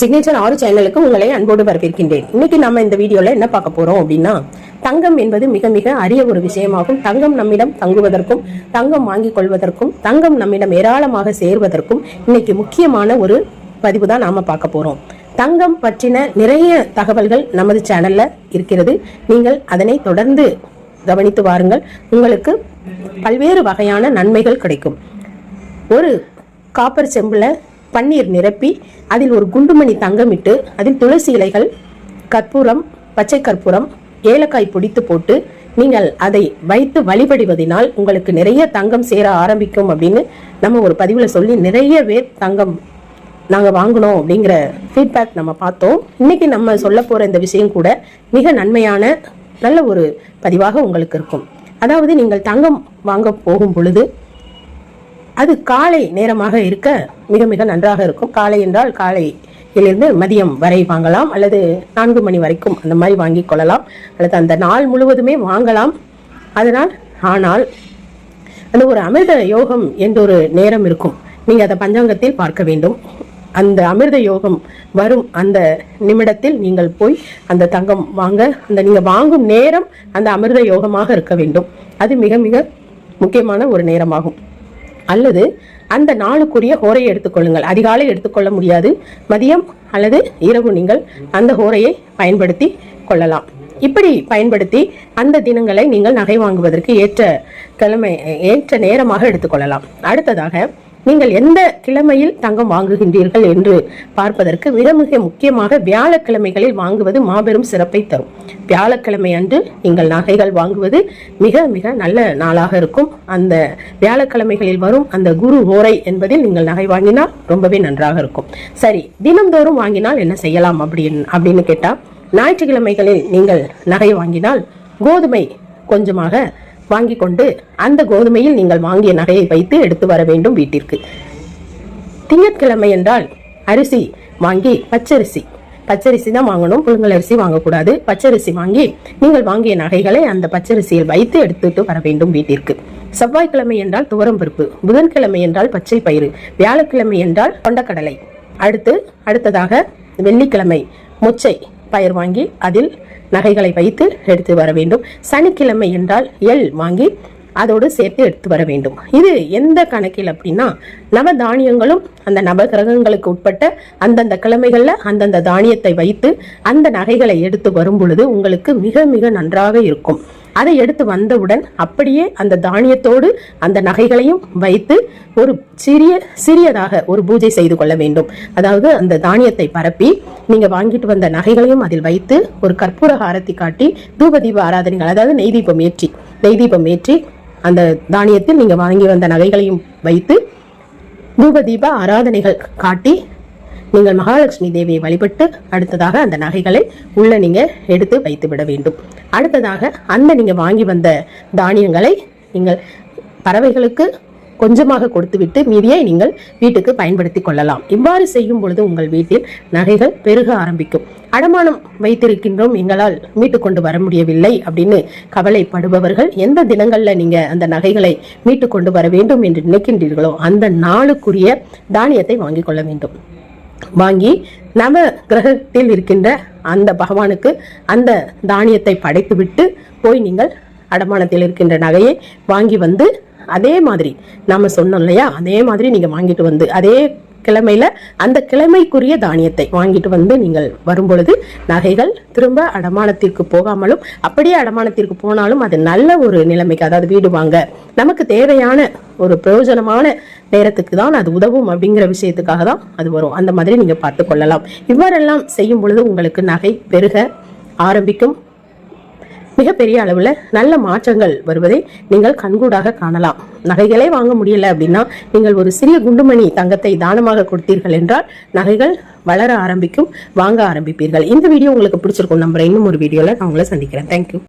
Signature ஆறு சேனலுக்கு உங்களை அன்போடு வரவேற்கின்றேன். இன்னைக்கு நம்ம இந்த வீடியோல என்ன பார்க்க போறோம் அப்படின்னா தங்கம் என்பது மிக மிக அரிய ஒரு விஷயமாகும். தங்கம் நம்மிடம் தங்குவதற்கும் தங்கம் வாங்கிக் கொள்வதற்கும் தங்கம் நம்மிடம் ஏராளமாக சேர்வதற்கும் இன்னைக்கு முக்கியமான ஒரு பதிவு தான் நாம பார்க்க போறோம். தங்கம் பற்றின நிறைய தகவல்கள் நமது சேனல்ல இருக்கிறது. நீங்கள் அதனை தொடர்ந்து கவனித்து வாருங்கள். உங்களுக்கு பல்வேறு வகையான நன்மைகள் கிடைக்கும். ஒரு காப்பர் செம்பில் பன்னீர் நிரப்பி அதில் ஒரு குண்டுமணி தங்கமிட்டு அதில் துளசி இலைகள் கற்பூரம் பச்சை கற்பூரம் ஏலக்காய் பிடித்து போட்டு நீங்கள் அதை வைத்து வழிபடுவதினால் உங்களுக்கு நிறைய தங்கம் சேர ஆரம்பிக்கும் அப்படின்னு நம்ம ஒரு பதிவில் சொல்லி நிறைய பேர் தங்கம் நாங்கள் வாங்கினோம் அப்படிங்கிற ஃபீட்பேக் நம்ம பார்த்தோம். இன்னைக்கு நம்ம சொல்ல போகிற இந்த விஷயம் கூட மிக நன்மையான நல்ல ஒரு பதிவாக உங்களுக்கு இருக்கும். அதாவது நீங்கள் தங்கம் வாங்க போகும் பொழுது அது காலை நேரமாக இருக்க மிக மிக நன்றாக இருக்கும். காலை என்றால் காலையிலிருந்து மதியம் வரை வாங்கலாம். அல்லது நான்கு மணி வரைக்கும் அந்த மாதிரி வாங்கி கொள்ளலாம். அல்லது அந்த நாள் முழுவதுமே வாங்கலாம். அதனால் ஆனால் அந்த ஒரு அமிர்த யோகம் என்ற ஒரு நேரம் இருக்கும். நீங்கள் அதை பஞ்சாங்கத்தில் பார்க்க வேண்டும். அந்த அமிர்த யோகம் வரும் அந்த நிமிடத்தில் நீங்கள் போய் அந்த தங்கம் வாங்க அந்த நீங்கள் வாங்கும் நேரம் அந்த அமிர்த யோகமாக இருக்க வேண்டும். அது மிக மிக முக்கியமான ஒரு நேரமாகும். அல்லது அந்த நாளுக்குரிய ஹோரையை எடுத்துக்கொள்ளுங்கள் அதிகாலை எடுத்துக்கொள்ள முடியாது. மதியம் அல்லது இரவு நீங்கள் அந்த ஹோரையை பயன்படுத்தி கொள்ளலாம். இப்படி பயன்படுத்தி அந்த தினங்களை நீங்கள் நகை வாங்குவதற்கு ஏற்ற கிழமை ஏற்ற நேரமாக எடுத்துக்கொள்ளலாம் அடுத்ததாக நீங்கள் எந்த கிழமையில் தங்கம் வாங்குகின்றீர்கள் என்று பார்ப்பதற்கு மிக மிக முக்கியமாக வியாழக்கிழமைகளில் வாங்குவது மாபெரும் சிறப்பை தரும். வியாழக்கிழமை அன்று நீங்கள் நகைகள் வாங்குவது மிக மிக நல்ல நாளாக இருக்கும். அந்த வியாழக்கிழமைகளில் வரும் அந்த குரு ஓரை என்பதில் நீங்கள் நகை வாங்கினால் ரொம்பவே நன்றாக இருக்கும். சரி தினந்தோறும் வாங்கினால் என்ன செய்யலாம் அப்படின்னு அப்படின்னு கேட்டால் ஞாயிற்றுக்கிழமைகளில் நீங்கள் நகை வாங்கினால் கோதுமை கொஞ்சமாக வாங்கி கொண்டு அந்த கோதுமையில் நீங்கள் வாங்கிய நகையை வைத்து எடுத்து வர வேண்டும் வீட்டிற்கு. திங்கட்கிழமை என்றால் அரிசி வாங்கி பச்சரிசி. பச்சரிசி தான் வாங்கணும் புழுங்கல் அரிசி வாங்கக்கூடாது. பச்சரிசி வாங்கி நீங்கள் வாங்கிய நகைகளை அந்த பச்சரிசியில் வைத்து எடுத்துட்டு வர வேண்டும் வீட்டிற்கு. செவ்வாய்க்கிழமை என்றால் துவரம் பருப்பு புதன்கிழமை என்றால் பச்சை பயிறு வியாழக்கிழமை என்றால் கொண்டக்கடலை. அடுத்து அடுத்ததாக வெள்ளிக்கிழமை மொச்சை. பயிர் வாங்கி அதில் நகைகளை வைத்து எடுத்து வர வேண்டும். சனிக்கிழமை என்றால் எள் வாங்கி அதோடு சேர்த்து எடுத்து வர வேண்டும். இது எந்த கணக்கில் அப்படின்னா நவ தானியங்களும் அந்த நவகிரகங்களுக்கு உட்பட்ட அந்தந்த கிழமைகளில் அந்தந்த தானியத்தை வைத்து அந்த நகைகளை எடுத்து வரும் பொழுது உங்களுக்கு மிக மிக நன்றாக இருக்கும். அதை எடுத்து வந்தவுடன் அப்படியே அந்த தானியத்தோடு அந்த நகைகளையும் வைத்து ஒரு சிறிய சிறியதாக ஒரு பூஜை செய்து கொள்ள வேண்டும். அதாவது அந்த தானியத்தை பரப்பி நீங்கள் வாங்கிட்டு வந்த நகைகளையும் அதில் வைத்து ஒரு கற்பூர ஆரத்தி காட்டி தூபதீப ஆராதனைகள் அதாவது நெய் தீபம் ஏற்றி நெய்தீபம் ஏற்றி அந்த தானியத்தில் நீங்கள் வாங்கி வந்த நகைகளையும் வைத்து தூபதீப ஆராதனைகள் காட்டி நீங்கள் மகாலட்சுமி தேவியை வழிபட்டு அடுத்ததாக அந்த நகைகளை உள்ளே நீங்கள் எடுத்து வைத்து விட வேண்டும். அடுத்ததாக அந்த நீங்கள் வாங்கி வந்த தானியங்களை நீங்கள் பறவைகளுக்கு கொஞ்சமாக கொடுத்துவிட்டு மீதியை நீங்கள் வீட்டுக்கு பயன்படுத்தி கொள்ளலாம். இவ்வாறு செய்யும் பொழுது உங்கள் வீட்டில் நகைகள் பெருக ஆரம்பிக்கும். அடமானம் வைத்திருக்கின்றோம் எங்களால் மீட்டு கொண்டு வர முடியவில்லை அப்படின்னு கவலைப்படுபவர்கள் எந்த தினங்களில் நீங்கள் அந்த நகைகளை மீட்டு கொண்டு வர வேண்டும் என்று நினைக்கின்றீர்களோ அந்த நாளுக்குரிய தானியத்தை வாங்கிக் கொள்ள வேண்டும். வாங்கி நவ கிரகத்தில் இருக்கின்ற அந்த பகவானுக்கு அந்த தானியத்தை படைத்துவிட்டு போய் நீங்கள் அடமானத்தில் இருக்கின்ற நகையை வாங்கி வந்து அதே மாதிரி நாம சொன்னோம் இல்லையா? அதே மாதிரி நீங்க வாங்கிட்டு வந்து அதே கிழமையில அந்த கிழமைக்குரிய தானியத்தை வாங்கிட்டு வந்து நீங்கள் வரும்பொழுது நகைகள் திரும்ப அடமானத்திற்கு போகாமலும் அப்படியே அடமானத்திற்கு போனாலும் அது நல்ல ஒரு நிலைமைக்கு அதாவது வீடு வாங்க நமக்கு தேவையான ஒரு பிரயோஜனமான நேரத்துக்கு தான் அது உதவும் அப்படிங்கிற விஷயத்துக்காக தான் அது வரும். அந்த மாதிரி நீங்க பார்த்து கொள்ளலாம். இவ்வாறெல்லாம் செய்யும் பொழுது உங்களுக்கு நகை பெருக ஆரம்பிக்கும். மிகப்பெரிய அளவில் நல்ல மாற்றங்கள் வருவதை நீங்கள் கண்கூடாக காணலாம். நகைகளே வாங்க முடியல அப்படின்னா நீங்கள் ஒரு சிறிய குண்டுமணி தங்கத்தை தானமாக கொடுத்தீர்கள் என்றால் நகைகள் வளர ஆரம்பிக்கும் வாங்க ஆரம்பிப்பீர்கள். இந்த வீடியோ உங்களுக்கு பிடிச்சிருக்கும் நம்புறேன். இன்னும் ஒரு வீடியோவில் நான் உங்களை சந்திக்கிறேன். தேங்க்யூ